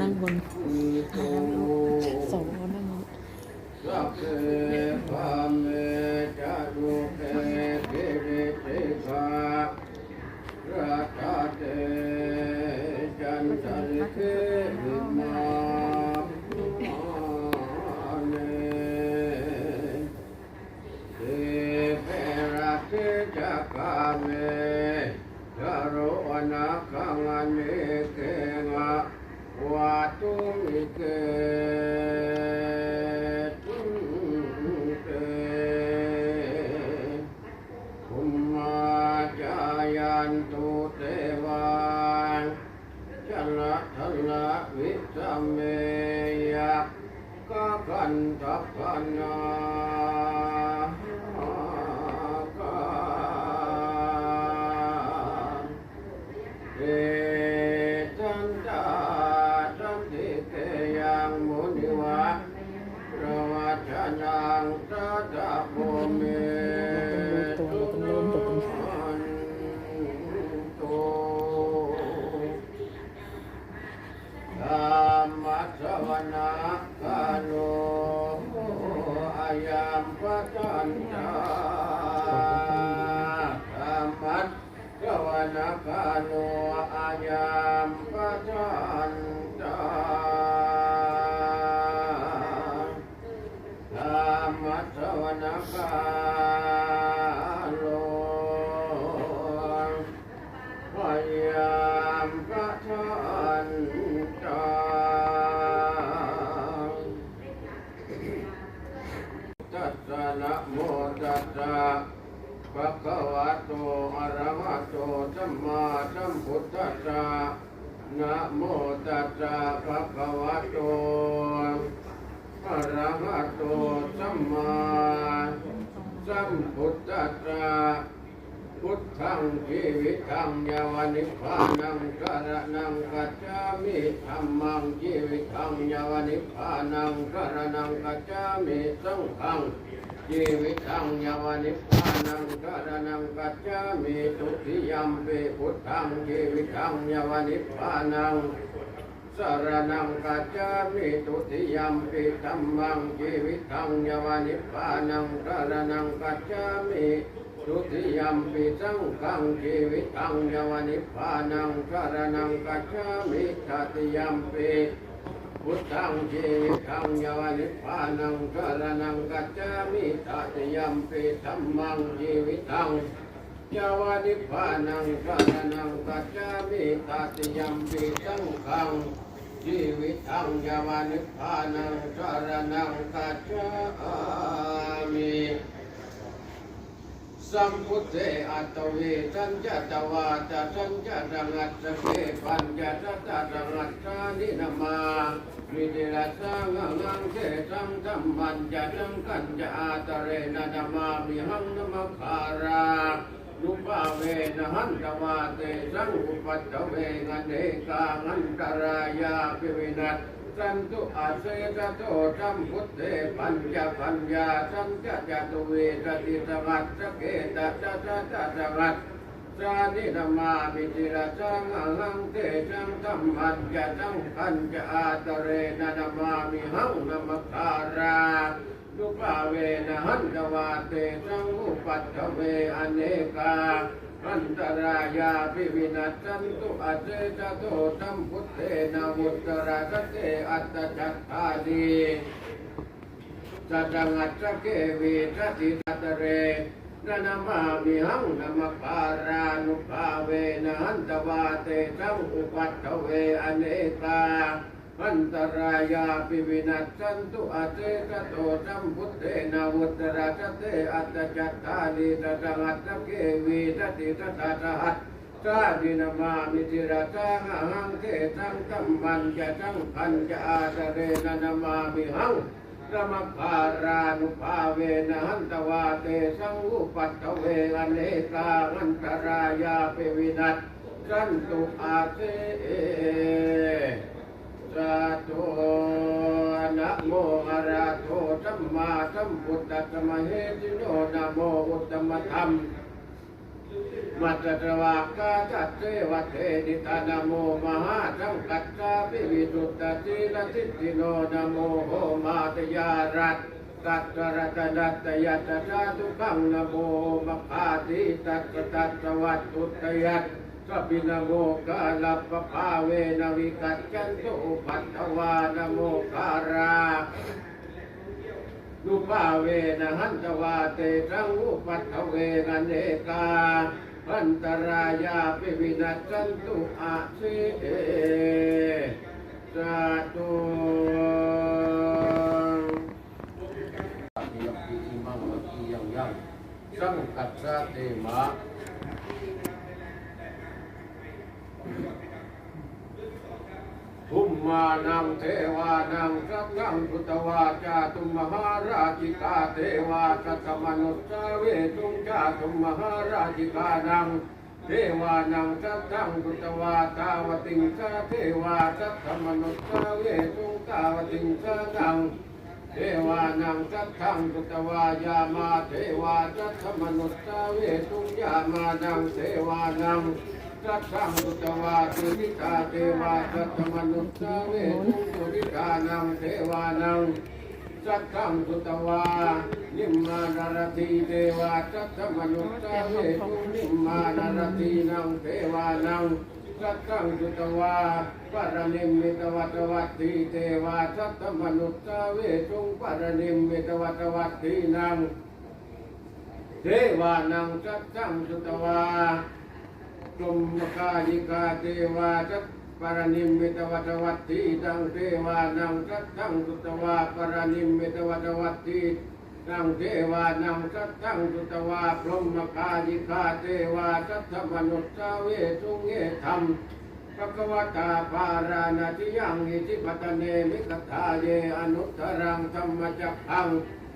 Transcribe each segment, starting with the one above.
นั่งบนสวนั่งบนสัพเพธรรมเมจะรุเปติริติภาราตาเตจันทริเกมาเนเตเปราเกจักาเมกโรวนาคังอเนเกงะวาตุ สวนกาโลอายังปัจจันตาตัสนะโมตัสสะภะคะวะโตอะระหะโตสัมมาสัมพุทธัสสะนะโมตัสสะภะคะวะโต ระหะโตสัมมาสัมพุทธัสสะพุทธังชีวิตังยาวนิพพานังกรณังกัจจามิธัมมังชีวิตังยาวนิพพานังกรณังกัจจามิสังฆังชีวิตังยาวนิพพานังกรณังกัจจามิทุติยมปิพุทธังชีวิตังยาวนิพพานัง สารนังกัจจามิทุติยมปิธัมมังชีวิตังยวานิพานังกรณังกัจจามิทุติยมปิสังฆังชีวิตังยวานิพานังกรณังกัจจามิตติยมปิพุทธังชีวิตังยวานิพานังกรณังกัจจามิตติยมปิธัมมังชีวิตังยาวนิพานังกรณังกัจจามิตติยมปิสังฆัง ชีวิตังยาวนิพานังกรณังกัจจามิสัมพุทเทอัตเวสัญจตวาตสัญจตังัสสเกปัญจตตะตังัสสานินามาวิเดรัสังงังเทสังธรรมันจะสังกัญจะอาตเรนะนามามิหังนมคารา นุภาเวนะหันตวาเตสังอุปัตตเวงันเดกางันตรายาปิวินัสสันตุอาเสตโตสัมพุทเทปัญญาปัญญาสัมจจตุเวสติสมัสสเกตตะตะตะสมัสสานินามามิจิระสังหังเตสังธรรมันจะสังขันจะอาตเรนะนามามิหังนมัคคารา นุภาเวนะหันตวาเตสังอุปัตถเวอเนกาอันตรายาภิวินัสันตุอาเจจโตตัมพุทเทนาวุตระสเตอัตตจัตตาดีสัจงัตสเกวีสติสัตเรนะนามามิหังนมปารานุภาเวนะหันตวาเตสังอุปัตถเวอเนกา อันตรายาปิวินัสสันตุอาเจกโตสัมพุทเทนาวุตระสเตอัตจัตตาลีตสังัตตเกวีตติตตาตหัตสาดินามามิจิระสังหังเทสังตัมมันจะสังพันจะอาตเรนนามามิหังสมภารานุภาเวนะหันตวาเตสังุปัตตเวอเนกาอันตรายาปิวินัสสันตุอาเจ สาธุนะโมอะระโตสัมมาสัมพุทธัสสะมะเหติโนนะโมอุตตมธรรมมัตตะวากาจัตเทวะเทนิตานะโมมหาสังกัจจาปิวิสุตติลทิฏฐิโนนะโมโหมาตยารัตตัตตรัตนัตตยัตตาทุขังนะโมมะคาติตัตตะตัตวัตตุตยัต พพินโมกาลปภาเวนวิกัจจันตุปัตถวานโมการานุภาเวนะหันตวาเตสังอุปัตถเวนะเนกาพันตรายาปิวินัสันตุอาสิเอสาธุยังยังสังกัสสะเตมะ ภุ มานังเทวานังสักขังพุทธวาจาตุมหาราชิกาเทวาสัตมนุสาเวตุงจาตุมหาราชิกานังเทวานังสักขังพุทธวาตาวติงสาเทวาสัตมนุสาเวตุงตาวติงสานังเทวานังสัทธังพุทธวายามาเทวาสัทธมนุสาเวทุงยามานังเทวานัง สัทธังพุทธวาตุนิตาเทวาสัทธมนุสสาเวทุงตุนิตานังเทวานังสัทธังพุทธวานิมมานารตีเทวาสัทธมนุสสาเวทุนิมมานารตีนังเทวานังสัตตังสุตวาปรนิมมิตวัตวัตถีเทวาสัตตมนุสสาเวทุงปรนิมมิตวัตวัตถีนังเทวานังสัตตังสุตวา จมมกายิกาเทวาสัตปรนิมมิตวัตวัตถีตังเทวานังสัตตังสุตวาปรนิมมิตวัตวัตถีนังเทวานังสัตตังสุตวาพรหมคายิคาเทวาสัทธมนุสาเวสุงเอธรรมภควตาภารานาทิยังอิทิปตเนมิกถาเยอนุตตรังธรรมจักขัง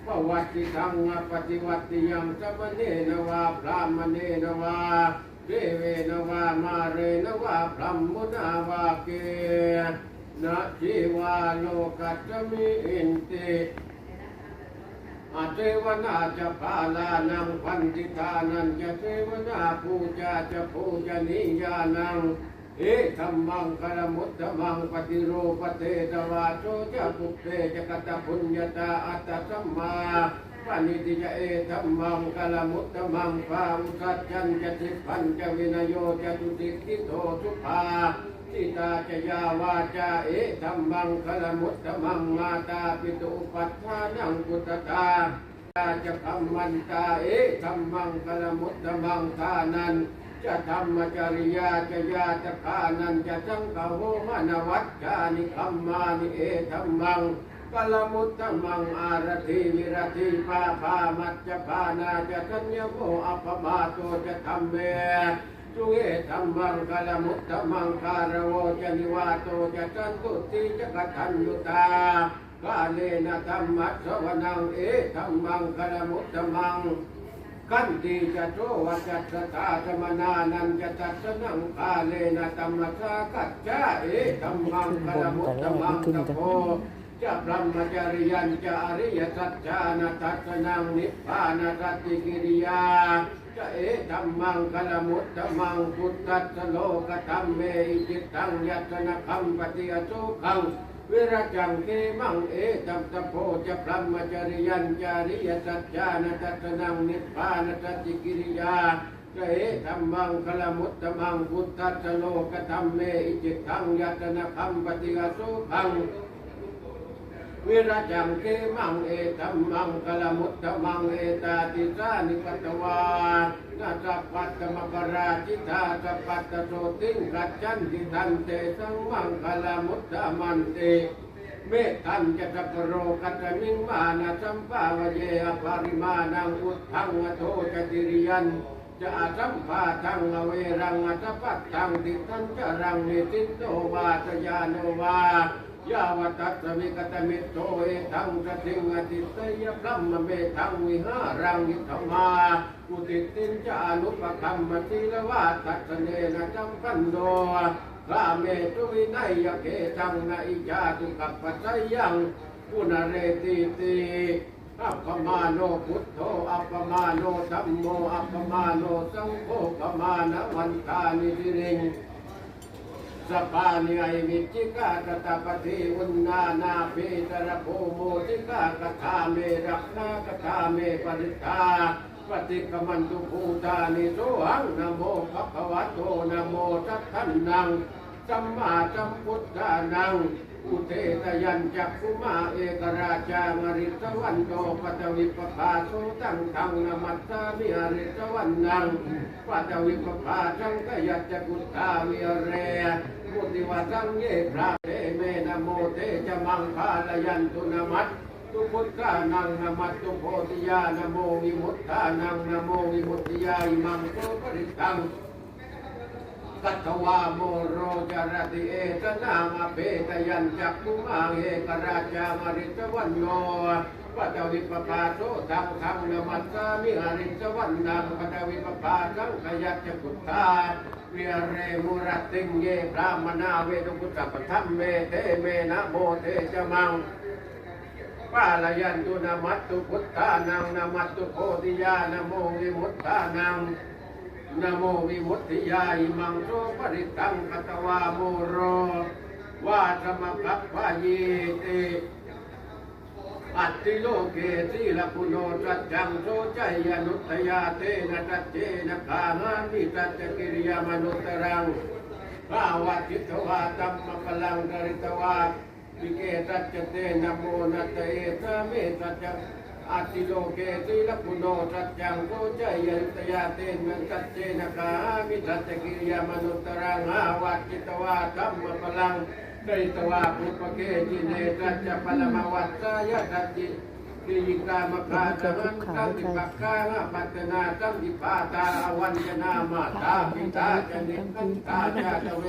ปวัติทังปฏิวัติยังสมเนนวาพรามเนนวา เทเวนวามาเรนวาพรหมุนาวาเกนะชีวาโลกัจมิอินติอาเทวนาจะพาลานังพันธิทานันจะเทวนาปูจาจะปูจนิยานังเอธรรมังคารมุตตมังปฏิโรปเทตวาโชจะปุเพจะกตะปุญญาตาอัตตสัมมา ปณิติจะเอธรรมังคารมุตตมังภาวุสัจจันจะทิพันจะวินโยจะตุติกิโตสุภาทิตาจะยาวาจาเอธรรมังคลมุตตมังมาตาปิตุปัฏฐานังพุทธตาตาจะคำมันตาเอธรรมังคลมุตตมังทานันจะธรรมจริยาจะยาจะคานันจะสังฆโหมนวัจจานิคัมมานิเอธรรมัง กลมุตตมังอารติวิรติปาภามัจจพานาจะทัญญโมอัปมาโตจะธรรมเมสุเอธรรมังกลมุตตมังคารโวจะนิวาโตจะจันตุติจะกทัญยุตากาเลนะธรรมัสสวนังเอธรรมังกลมุตตมังกันติจะโตวัจจตาธรรมนานันจะตัสสนังกาเลนะธรรมสากัจจาเอธรรมังกลมุตตมังตะโพ จะพรหมจริยันจะอริยสัจจานาทัสนังนิพพานาทัตติกิริยาจะเอธรรมังคลมุตตมังพุทธัสโลกธรรมเมอิจิตตังยัตนะคัมปฏิอโศขังวิรจังเกมังเอตัมตะโพจะพรหมจริยันจาริยสัจจานาทัสนังนิพพานาทัตติกิริยาจะเอธรรมังคลมุตตมังพุทธัสโลกธรรมเมอิจิตตังยัตนะคัมปฏิอโศขัง วิรจังเกมังเอตัมมังกลมุตตมังเอตาติสานิปัตวานาสัพพัตตมปราชิตาสัพพัตตโสติงกัจจันติทันเตสังมังกลมุตตมันเตเมตันจะสัพพโรกัตมิงมานะสัมปาวเยอภาริมานังอุทธังอโทจติริยันจะอาสัมภาทังเวรังอัตปัตตังติทันจรังนิสิโตวาตยาโนวา ยาวตัสมิกตมิตโตเอทังสติงอติสยพรัมมเมทังวิหารังนิธรรมาอุติตินจานุปคัมมติลวาตัสเนนะจัมปันโดพระเมตุวินัยเกตังนาอิจาตุกัปปัสสยังปุณเรติติอัปปมาโนพุทโธอัปปมาโนธัมโมอัปปมาโนสังโฆปมาณวันตานิสิริง สปานิไอมิจิกากตาปฏิอุณนานาปิตระโภโมจิกากตาเมรักนากตาเมปริตาปฏิกมันตุภูตานิโสหังนะโมภะคะวะโตนะโมทัตทันนังสัมมาสัมพุทธานัง อุเทตยัญจักขุมาเอกราชามริสวันโตปัตวิปภาโสตังทังนามัสสามิอริสวันนังปัตวิปภาสังกยัจจกุตตาวิเรมุติวาสังเยพระเทเมนะโมเตจมังคาลยันตุนามัตตุพุทธานังนามัตตุโพธิยานโมวิมุตตานังนโมวิมุตติยาอิมังโตปริตัง กัตวาโมโรจารติเอตนามาเปตยันจักคุมาเอกราชามาริสวันโนปัตวิปปาโสทังทังนมัสสามิหาริสวันนังปัตวิปปาสังขยัจจกุตตาเวียเรมุรติงเยพระมนาเวทุกุตตปทัมเมเทเมนะโมเทจมังปาลยันตุนามัตตุพุทธานังนามัตตุโพธิญาณโมวิมุตตานัง นโมวิมุตติยาอิมังโสปริตังคตวาโมโรวาสมคัพพายเตอัตติโลเกสีลปุโนสัจจังโสใจยนุตยาเตนะตัจเจนะคาหานิตัจจกิริยามนุตรังภาวะจิตวาตัมมะพลังกริตวาวิเกตัจจเตนะโมนัตเตสเมตัจ อาติโลเกติลปุโนสัจจังโกจยันตยาเตนะตัจเจนะกามิตัจจกิริยามนุตรังภาวะจิตวาตัมมพลังกริตวาปุปเกจิเนตัจจปรมวัตสายตัจจิปิยิกามะคาตมันตังติปักกาปัตนาตังติปาตาอวันจนามาตาปิตาจนิคันตาจาตเว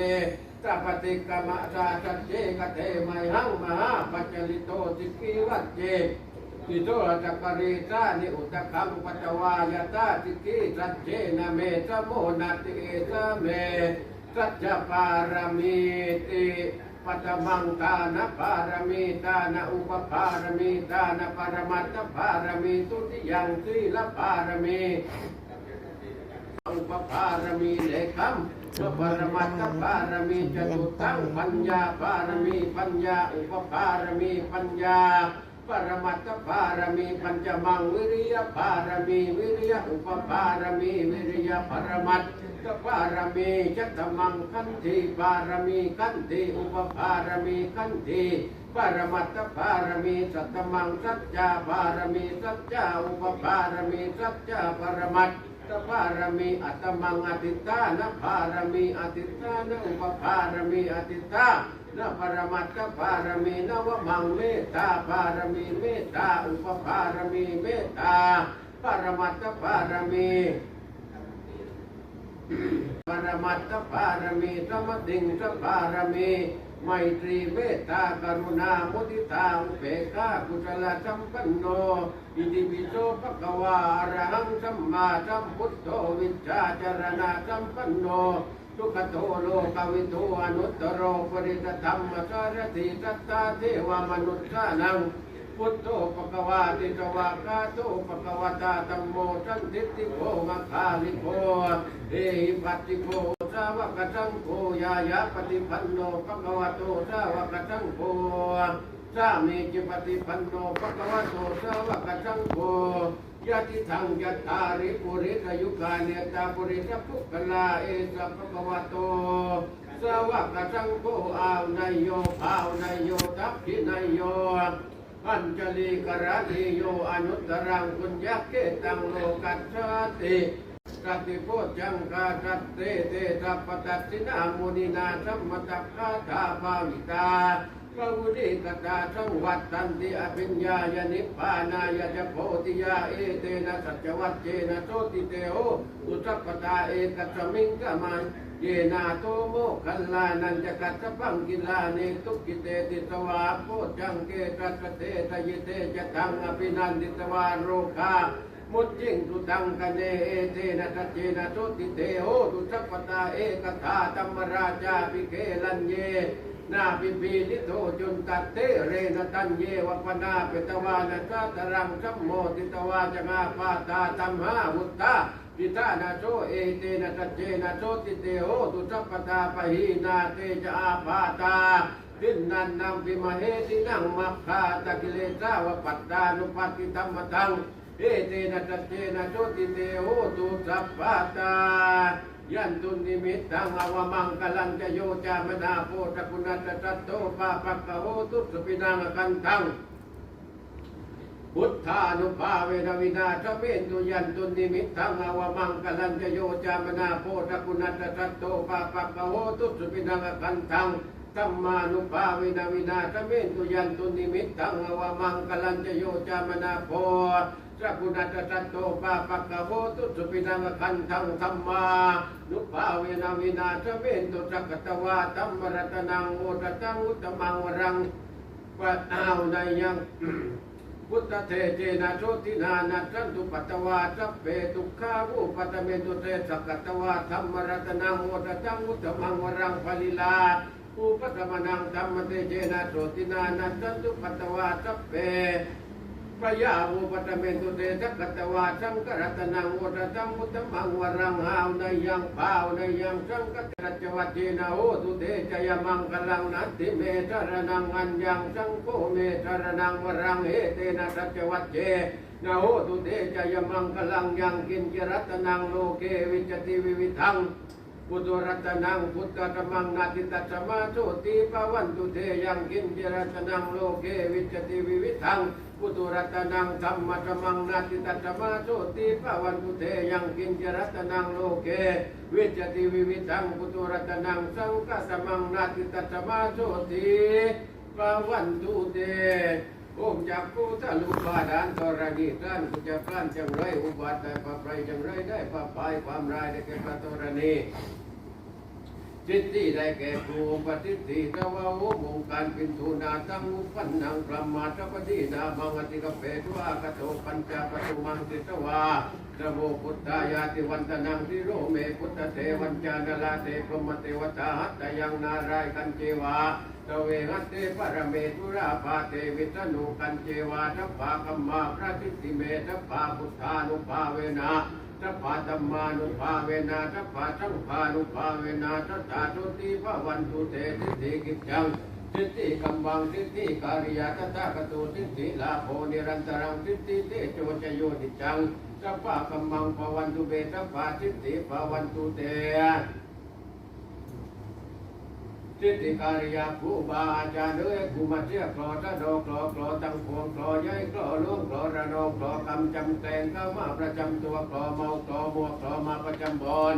สัพพติกรรมสาสัจเจกเทไมหังมหาปัจจลิโตสิกีวัจเจ ติโตจักปริตานิอุตคัมปัจวายตาสิกีสัจเจนะเมสโมนาติเอสเมสัจจปารมีติปัตมังทานปารมีทานอุปปารมีทานปรมัตถปารมีตุติยังสีลปารมีอุปปารมีเลขัมสุปรมัตถปารมีจตุตังปัญญาปารมีปัญญาอุปปารมีปัญญา ปรมัตถปารมีปัญจมังวิริยปารมีวิริยอุปปารมีวิริยปรมัตถปารมีจัตมังขันธิปารมีขันธิอุปปารมีขันธิปรมัตถปารมีสัตมังสัจจาปารมีสัจจาอุปปารมีสัจจาปรมัตถตพารมีอัตมังอติตานภารมีอติตานอุปภารมีอติตา นปรมัตถภารมีนวมังเมตตาภารมีเมตตาอุปภารมีเมตตาปรมัตถภารมีปรมัตถปารมีสมติงสปารมีไมตรีเมตตากรุณามุทิตาอุเบกขากุศลสัมปันโนอิติปิโสภะคะวาอะระหังสัมมาสัมพุทโธวิชชาจารณะสัมปันโน ทุกขโตโลกวิทูอนุตตโรปริตธรรมสารติสัตตาเทวมนุษย์านัง พุทโธปะกวาติตวากาโตปะกวตาตัมโมสันติติโกมัคคาลิโกเอหิปัติโกสาวกสังโฆยายาปฏิปันโนปะกวโตสาวกสังโฆสามีจิปฏิปันโนปะกวโตสาวกสังโฆ ยะติทังยัตาริปุริสยุกาเนตาปุริสภุกลาเอสะปะกวโตสวากะสังโฆอาวนายโยภาวนายโยทัพพินายโยอัญจลีกราติโยอนุตรังคุญญเกตังโลกัสสติสติโพจังกาสัตเตเตสัพพตัสสินามุนินาสัมมตัคาถาภาวิตา วุฒิกตาสังวัตตันติอภิญญายนิพพานายจะโพธิยาเอเตนะสัจวัตเจนะโสติเตโออุสัพพตาเอกัสมิงกมันเยนาโตโมคัลลานันจะกัตปังกิลาเนตุกิเตติสวาโพจังเกตัสเตทยเตจะตังอภินันติสวาโรคามุจจิงตุตังคะเนเอเตนะทัจเจนะโสติเตโหตุสัพพตาเอกถาตัมมราชาปิเกลันเย นาปิปีลิโตจุนตัตเตเรนตันเยวปนาเปตวานะสัตรังสัมโมติตวาจงาปาตาตัมหาวุตตาเอิตานาโชเอเตนะตัจเจนะโชติเตโหตุสัพพตาปะหีนาเตจะอาปาตาทินนันนังปิมาเหตินังมัคคาตะกิเลสาวปัตตานุปัติตัมมตังเอเตนะตัจเจนะโชติเตโหตุสัพพตา ยันตุนิมิตตังอวมังกลันจะโยจามนาโพตคุณัตตัตโตปาปักกะโหตุสุปินังกันตังพุทธานุภาเวนวินาชเมนตุยันตุนิมิตตังอวมังกลันจโยจามนาโพธกุณัตตัตโตปาปักกะโหตุสุปินังกันทัง ตัมมานุภาเวนะวินาชเมนตุยันตุนิมิตทังอวมังกลันจโยจามนาโพธกุณัตตัตโตปาปักกะโหตุสุปินังกันทังธัมมานุภาเวนะวินาชเมนตุสักตวาตัมมรตนังโอตตังอุตมังวรังปัตตาวนยังพุทธเทเจนะโชตินานัสันตุปัตวาสัพเพทุกขาวุปัตเมตุเตสกกัตตวาธรรมรัตนังโมตตังมุตตมังวรังปลิลา อุปตมนังธรรมเทเจนะโชตินานัสันตุปัตตวาสัพเพปยาวุปัตเมตุเตสกกัตตวาสังกรัตนังโมตตังมุตมังวรังหาวในยังภาวในยังสังกัตรัจวัจเจนะโหตุเตจยมังกลังนัตติเมตรนังอัญญังสังโฆเมตรนังวรังเอเตนะสัจวัจเจนะโหตุเตจยมังกลังยังกินจรัตนังโลเกวิจติวิวิทัง พุทธรัตนังพุทธธรรมังนาติตัสมาโชติปวันตุเทยังกินจรัตนังโลเกวิจติวิวิทังพุทธรัตนังธรรมธรรมังนาติตัสมาโชติปวันตุเทยังกินจรัตนังโลเกวิจติวิวิทังพุทธรัตนังสังฆสมังนาติตัสมาโชติปวันตุเตโอ มจักผู้ทะลุบาดานตรณีท่านกุจะพลานจังไรอุบัติแต่ปะไรจังไรได้ปะปายความรายได้แก่พระตรณีจิตที่ได้แก่ภูปฏิทิตวะโอมงการปินทูนาตังอุปันนังพระมาทปฏินาบังอติกเปตวากโตปัญจปตุมังติตวาระโมพุทธายาติวันตนังทิโรเมพุทธเทวันจานลาเตพรมเทวตาหัตยังนารายกันเจวาตเวหัตเตปรเมตุราภาเตวิตนุกันเจวาทัพพาคัมมาพระทิติเมทัพพาพุทธานุภาเวนะทัพพาธรรมานุภาเวนะทัพพาสังฆานุภาเวนะทัตตาตุติภวันตุเตติติกิจจังทิฏฐิกัมบังทิฏฐิการิยาตถาคตุทิฏฐิลาโภนิรันตรังทิฏฐิเตโชจโยติจังสัพพะกัมมังภวันตุเบทัพพาทิฏฐิภวันตุเต ทิฏฐิการยาผู้บาอาจารย์เอ้ยกูมาเทียวคลอตะดอกคลอคลอตังพวงคลอย้ายคลอล่วงคลอระนองคลอกำจำแกงเข้ามาประจำตัวคลอเมาคลอมัวคลอมาประจำบอน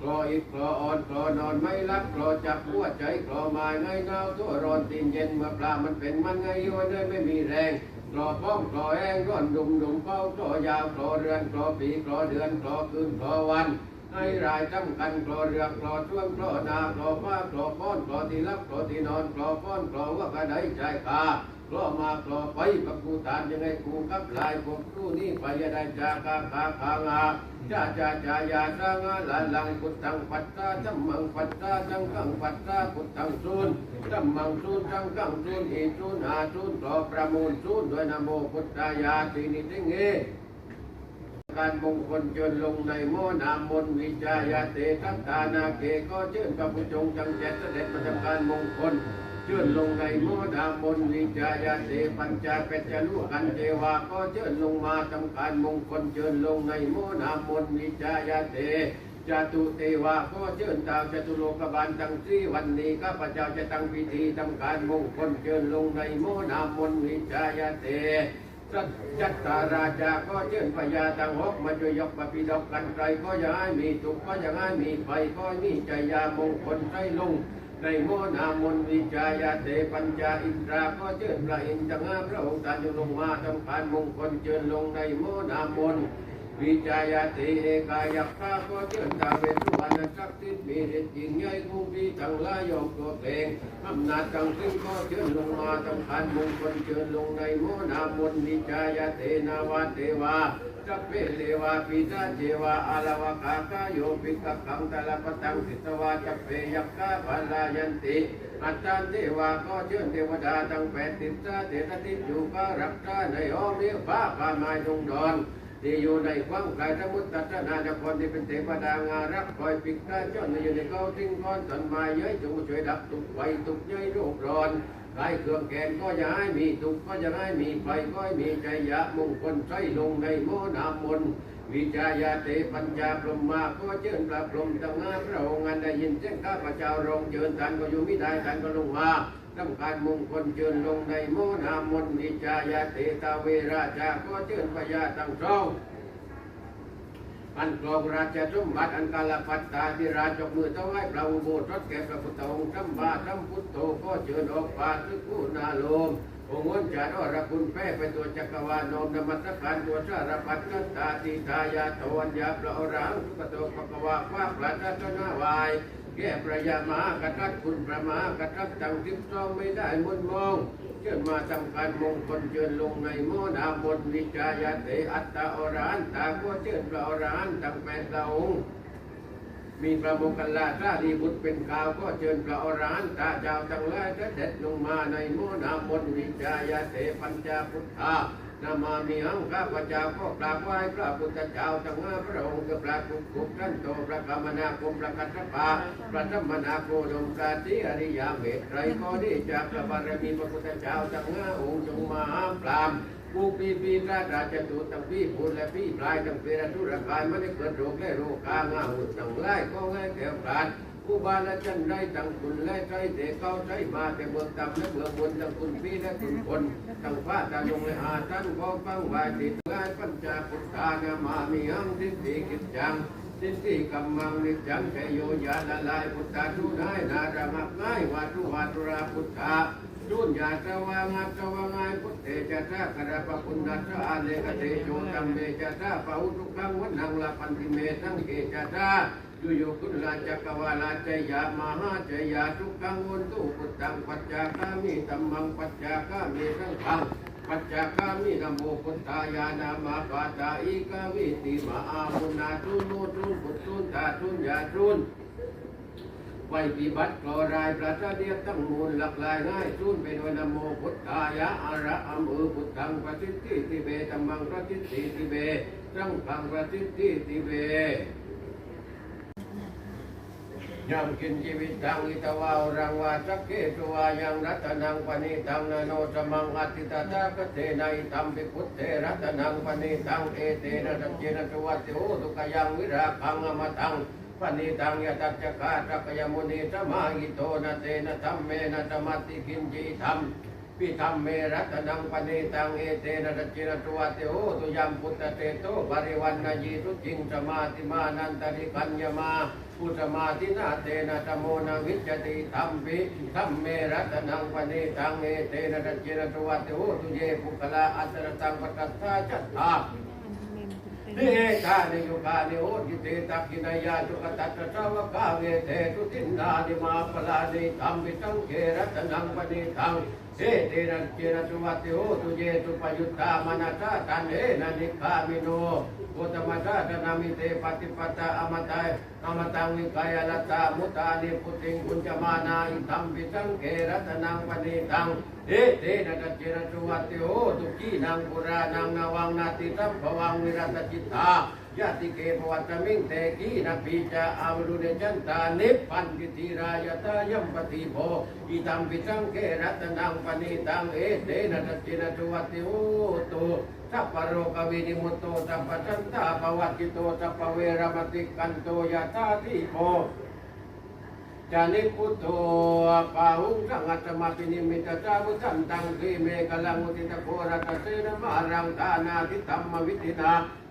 คลออีกคลออ่อนคลอนอนไม่รับคลอจับหัวใจคลอมาไงเงาตัวร้อนตีนเย็นเมื่อปลามันเป็นมันไงโยนเลยไม่มีแรงคลอป้องคลอแห้งร้อนดุมดุมเป้าคลอยาวคลอเรือนคลอปีคลอเดือนคลอคืนคลอวัน ให้รายจำกันกลอเรือคลอช่วงคลอนาคลอฟ้าคลอป้อนคลอที่รับคลอที่นอนคลอป้อนคลอว่ากระไดใจคาคลอมาคลอไปปักกูตานยังไงกูกับลายพวกกูนี่ไปยได้จากาคาคางาจาจาจายาสางาลาลังพุทธังปัตตาจัมมังปัตตาจังกังปัตตาพุทธังซูนจัมมังซูนจังกังซูนอิซูนหาซูนคลอประมูลซูนด้วยนโมพุทธายาตินิติเง การมงคลเชิญลงในโมนามนวิจายาเตทัตตานาเกก็เชิญพระผู้จงจังแจกเสด็จประจำการมงคลเชิญลงในโมนามนวิจายาเตปัญจาเปจจารุกันเทวาก็เชิญลงมาทำการมงคลเชิญลงในโมนามนวิจายาเตจตุเทวาก็เชิญตาวจตุโลกบาลทั้งสี่วันนี้ข้าพเจ้าจะตั้งพิธีทำการมงคลเชิญลงในโมนามนวิจายาเต จจัตตาราชาก็เชิญพญาตังหกมาช่วยยกปฏิดอกกันไกลก็อย่าให้มีทุกก็อย่าให้มีไฟก็มีใจยามงคลใช้ลงในโมนามนวิจายาเตปัญจาอินทราก็เชิญพระอินทร์จังหาพระองค์ตาจุลงมาทำการมงคลเชิญลงในโมนามน วิจายติเอกายักษ์ข้าก็เชิญตาเวทุวันศักดิ์สิทธิ์มีฤทธิ์ยิ่งใหญ่คุ้มีทั้งลายยอมตัวเพลงอำนาจทั้งสิ้นก็เชิญลงมาทำการมงคลเชิญลงในโมนามนวิจายเตนาวาเทวาสัพเพเทวาปิตาเจวาอาลวะกาคาโยปิกขังตะลปตังสิตวาจัพเพยักขาปาลายันติอัตตานเทวาก็เชิญเทวดาทั้งแปดติสาเตตติอยู่ก็รักษาในอ้อมเรียกฟ้าป่าไม้ดงดอน ที่อยู่ในความกายสมุตตะนาจะคนที่เป็นเทวดางารักคอยปิดตาเจนอยู่ในเข้าทิ้งก้อนสันมาเย้ยจงช่วยดับทุกไฟทุกเย้ยโรคร้อนกายเครื่องแกนก็อย่าให้มีทุกข์ก็อย่าให้มีไฟก็ให้มีใจยะมงคลใช้ลงในโมนามน วิจายาเตปัญญาพรหมาก็เจิญพระพรหมตั้งานพระองค์อันได้ยินเสียงข้าพเจ้าร้องเจิญท่านก็อยู่ไม่ได้ท่านก็ลงมาทำการมงคลเจิญลงในโมนามนวิจายาเตตาเวราจาก็เจิญพญาตั้งสองอันกรองราชสมบัติอันกาลปัตตาที่ราชกมือถวายพระอุโบสถแก่พระพุทธองค์สัมบาสัมพุทโธก็เชิญออกปาสุกุนาโลม องค์วันจารอรคุณแพ้ไปตัวจักรวาลโนมนมัสการตัวสารพัดนัตตาติทายาตวันยาพระอรังสุกโตภควาภาพระทัศนาวายแก่ประยามากษัตริย์คุณประมากษัตริย์ตั้งทิพย์ซองไม่ได้มุนมองเชิญมาทำการมงคลเชิญลงในโมนามนวิจายาเตอัตตาอรหันตาก็เชิญพระอรหันต์ตั้งแปดพระองค์ มีพระโมคคัลลาสารีบุตรเป็นกาวก็เชิญพระอรหันตาเจ้าทั้งหลายเสด็จลงมาในโมนามนวิจายาเตปัญจพุทธานามามีหังข้าพเจ้าก็กราบไหว้พระพุทธเจ้าทั้งห้าพระองค์คือพระกุกุท่านโตพระกรรมนาคมพระกัสสปะพระธรรมนาโคดมกาติอริยาเมตไตรก็ได้จากพระบารมีพระพุทธเจ้าทั้งห้าองค์จงมาห้ามปราม ผู้ปีปีราชราชตูตังพี่พูนและพี่ปลายตังเปรตุรกายไม่ได้เกิดโรคและโรคกางาหุตังไล่ก็ไล่แก้วปราดผู้บาลจันได้ตังคุณและใจเตะเขาใจมาแต่เมืองต่ำและเมืองบนตังคุณพี่และคุณคนตังฟ้าตาลงและอาท่านก็ฟังวายติดงายปัญจพุทธานามามีหังทิฏฐิกิจจังสิทธิกรรมังนิจจังเทโยยาละลายพุทธาทุนายนารามักง่ายวาทุวาตุราพุทธา จุนยาตวางัตวางายพุทเตจะทากระปะคุณนัสอาเลกเตโยตัมเมจะทาปะอุทุกังวันังลาปันติเมตังเกจะทายุโยกุลาจักวาลาจยามหาจยาทุกังวันตุพุทธังปัจจาคามิตัมมังปัจจาคามิสังฆังปัจจาคามินะโมพุทธายานามาปาตาอีกาวิติมาอามุนาทุนโนทุนพุทธุนตาทุนยาทุน ไว้ปิบัติกลอรายประชาเดียตั้งมูลหลักลายง่ายทุนเป็นวันนโมพุทธายะอาระอัมเอพุทธังปฏิทิติเบตัมมังปฏิทิติเบสังฆังปฏิทิติเบยามกินชีวิตทางอิตวารังวาสักเกตุวายังรัตนังปณิตังนโนสมังอติตาตากเตนัยตัมปิพุทเทรัตนังปณิตังเอเตนะตัจเจนะตวัตโตตุกยังวิราคังอมตัง ปณิตังยตัจจกาตกยมุนีสมาหิโตนะเตนะธรรมเมนะสมัติกินจีธรรมพิธรรมเมรัตนังปณิตังเอเตนะรัจจิระตัวเตโอตุยัมพุทธเตโตปริวันนายีทุจิงสมาธิมานันตริกัญญมาพุทธมาธินาเตนะตโมนะวิจติธรรมปิธรรมเมรัตนังปณิตังเอเตนะรัจจิระตัวเตโอตุเยปุคละอัตระตังปตัตถาจัตตา นิเอตานิยุกานิโอติเตตักขินายาจุกตัตตะ กาเวเทตุตินานิมาปลานิธรรมวิตังเกรัตนังปณิตังเอเตนะเจนะสุวัติโอตุเยตุปยุตตามนัสสะตันเอามิโนโกตะนามิเตปฏิปตาอมตายอมตังวิกายลัตตามุตานิพุติงกุญจมานาอิธรรมวิตังเกรัตนังปณิตังเอเตนะเจนะสุวัติโอตุกีนังปุรานังนาวังนาติตัมภวังวิรัตจิตตายะติเกภวัตมิงเตกีนะปีจาอาวรุเนจันตานิพันติธีรายตายัมปติโภอิตัมปิสังเกรัตนังปณิตังเอเตนะตัจจินะตุวัติโอตุ สัพพะโรกวินิมุตโตสัพพจันตาปวัติโตสัพพเวรมติกันโตยะตาทิโภจานิพุทโธปาหุงสังกัตมาปินิมิตตาวุสันตังสีเมกลังมุติตะโครัตเสนมารังตานาทิธรรมวิตินา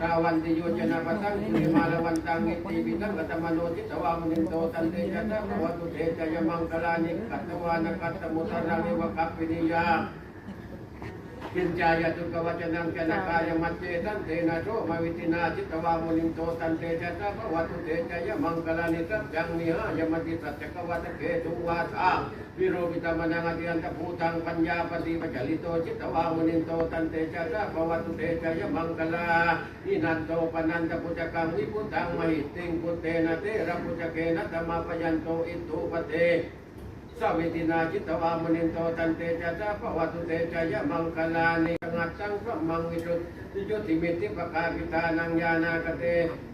ตาวันเตรุตันตวิธินาทิทวามุนินโตตันเตจะตะปวัตุเตจะยมังกลานินาราติริงจะวรังอติมัตตภูตังตาวะกิจักมัตเนวทุตานุนันตังเมตัมาวันตังกิตกะกมติงาตตุตารุนันตังเมตัมปุตาวันติโนะปตังคุริมาลวันตังอิติปิตังกัตมโนจิตวามุนิโตตันเตจตะปวัตุเตจยมังคลานิกัตตวานกัตตมุตระนิวกัปปินิยา ปิญจายตุกวัจนังจนกายมัจเจตันเตนะโชมาวิตินาจิตวามุนิโตตันเตชะตะภวตุเตชะยมังคลานิสัจจังนิหายมติสัจจกวัตเกตุวาทาวิโรปิตามนังอธิยันตภูตังปัญญาปฏิปจลิโตจิตวามุนิโตตันเตชะตะภวตุเตชะยมังคลาอินันโตปนันตปุจกังวิพุตังมหิติงพุเตนะเตระปุจเกนะธรรมปยันโตอิตุปเต สวิตินาจิตวามุนินโตตันเตจะจะภวตุเตจะยะมังคลานิ งัตสังพระมังวิจุติจุติมิติปกาปิตานังญาณากเต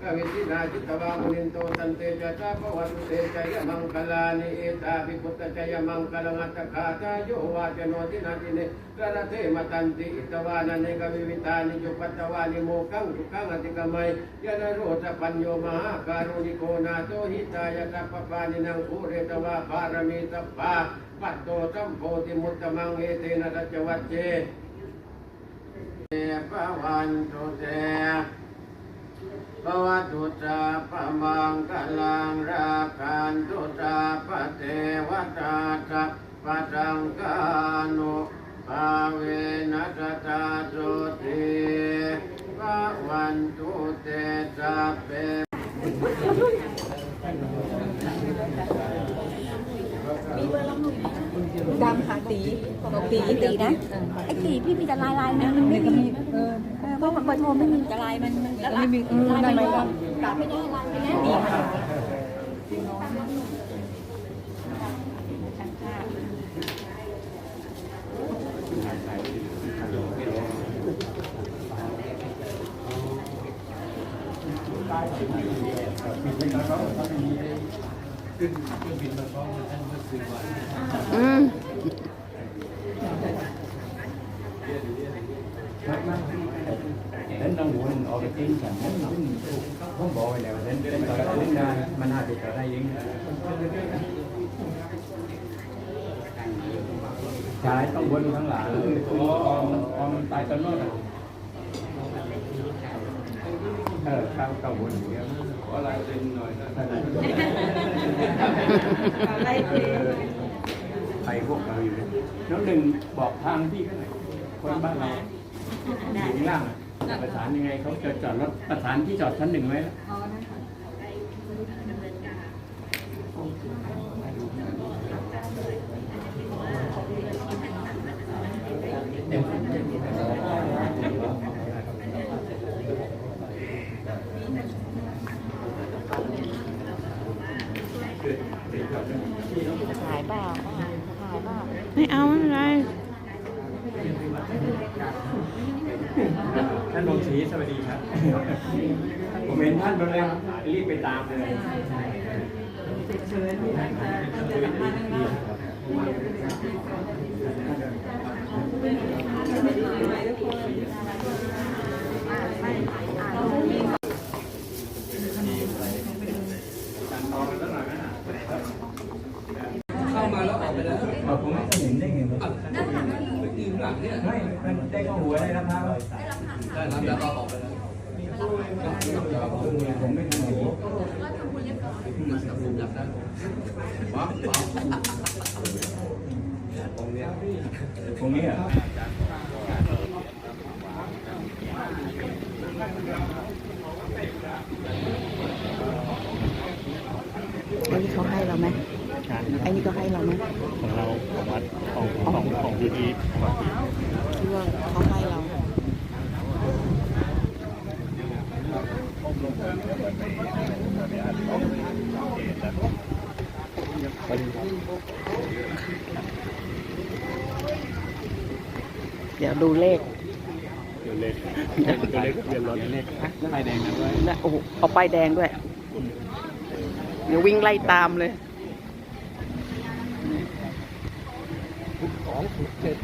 กวิตินาจิตวามุนินโตตันเตจะจะภวตุเตจะยะมังคลานิเอตาภิพุตตะจะยะมังคลังัตตคาตาโยวาจโนตินาติเนกระเทมตันติอิตวานันเนกวิวิตานิจุปัตตวานิโมกังทุขังอติกมัยยะนโรตปัญโยมหาการุณิโกนาโตหิตายะตัปปานินังภูเรตวาภารมีตัปปาปัตโตสัมโพธิมุตตมังเอเตนะรัจวัจเจ ปวันตุเตปวัตุตาปมังกลังราคันตุตาปเทวตาตะปะตังกานุภาเวนัสตาสุติปวันตุเตสัพเพ ดำหาตีตีตีนะไอ้ตีพี่มีแต่ลายลายนะมันไม่มีเออเออเพราะเบอร์โทรไม่มีแต่ลายมันมันไม่มี เออได้ไหมล่ะ กลับไม่ได้ลายไม่ได้ดีค่ะ อืม đến đông quận ở cái tin chẳng muốn không không bộ này mà đến đến tới đến ra mà nào thì ở đây yên trái trong quận thắng là con con tay chân nó ờ cao cao quận có lại tin rồi thầy พวกเราอยู่น้องหนึ่งบอกทางพี่ก็หน่อยคนบ้านเราอยู่ข้างล่างอะประสานยังไงเขาจะจอดรถประสานที่จอดชั้นหนึ่งไว้แล้วถ่ายเปล่าถ่ายเปล่า ไม่เอาไม่เป็นไรท่านลงศรีสวัสดีครับ ผมเห็นท่านมาเลยรีบไปตามเลย เข้ามาแล้วออกไปแล้วผมไม่เห็นได้ไงด้านหลังไม่หลังเนี่ยไม่มันได้เข้าหัวได้แล้วครับได้รับแล้วก็ออกไปแล้วผมไม่รู้ ตรงนี้อะไอ้นี่เขาให้เราไหมไอ้นี่ก็ให้เราไหมของเราของวัดของของของพื้นที่ที่ว่าเขาให้ ดี๋ยวดูเลขเดือนเลขเล็กเดือนรถเล็กไฟแดงนะด้วยนะโอ้โหเอาป้ายแดงด้วย เดี๋ยววิ่งไล่ตามเลยสองเจ็ด